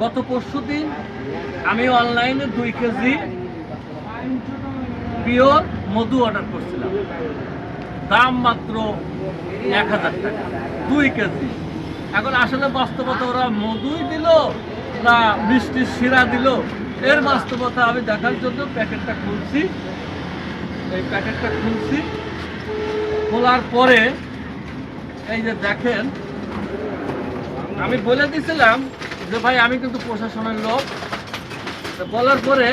গত পরশু দিন আমি অনলাইনে দুই কেজি পিওর মধু অর্ডার করছিলাম। দাম মাত্র এক হাজার টাকা, দুই কেজি। এখন আসলে বাস্তবতা ওরা মধুই দিল না মিষ্টির শিরা দিল? এর বাস্তবতা আমি দেখার জন্য প্যাকেটটা খুলছি। এই প্যাকেটটা খুলছি। খোলার পরে এই যে দেখেন, আমি বলে দিছিলাম যে ভাই, আমি কিন্তু প্রশাসনের লোক। বলার পরে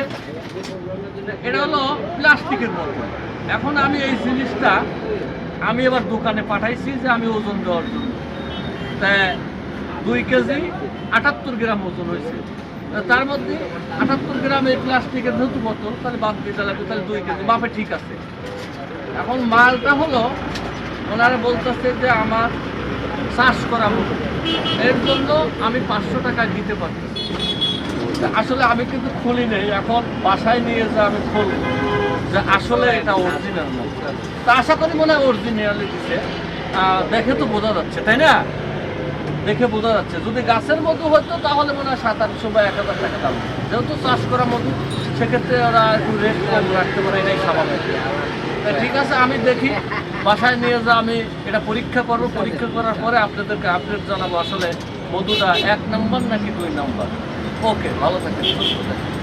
এটা হলো প্লাস্টিকের বোতল। এখন আমি এই জিনিসটা আমি এবার দোকানে পাঠাইছি যে আমি ওজন দেওয়ার জন্য। তা দুই কেজি আটাত্তর গ্রাম ওজন হয়েছে। তার মধ্যে আটাত্তর গ্রাম এই প্লাস্টিকের যেহেতু বোতল, তাহলে বাদ দিতে লাগবে তাহলে দুই কেজি, মাপে ঠিক আছে। এখন মালটা হলো ওনারা বলতেছে যে আমার চাষ করা মতো এর জন্য আমি পাঁচশো টাকা দিতে পারতেছি। তা আসলে আমি কিন্তু খুলি নেই, এখন বাসায় নিয়ে যা আমি খুলি, যে আসলে এটা অরিজিনাল না। তা আশা করি মনে হয় অরিজিনালি দিছে। দেখে তো বোঝা যাচ্ছে, তাই না? দেখে বোঝা যাচ্ছে। যদি গাছের মধু হতো, তাহলে মনে হয় সাত আটশো বা এক হাজার টাকা দাম। যেহেতু চাষ করা মধু, সেক্ষেত্রে ওরা একটু রেট রাখতে পারে, এটাই স্বাভাবিক। ঠিক আছে, আমি দেখি। বাসায় নিয়ে যা, আমি এটা পরীক্ষা করব। পরীক্ষা করার পরে আপনাদেরকে আপডেট জানাব আসলে মধুটা এক নম্বর নাকি দুই নম্বর ওকে ভালো থাকেন, সুস্থ থাকেন।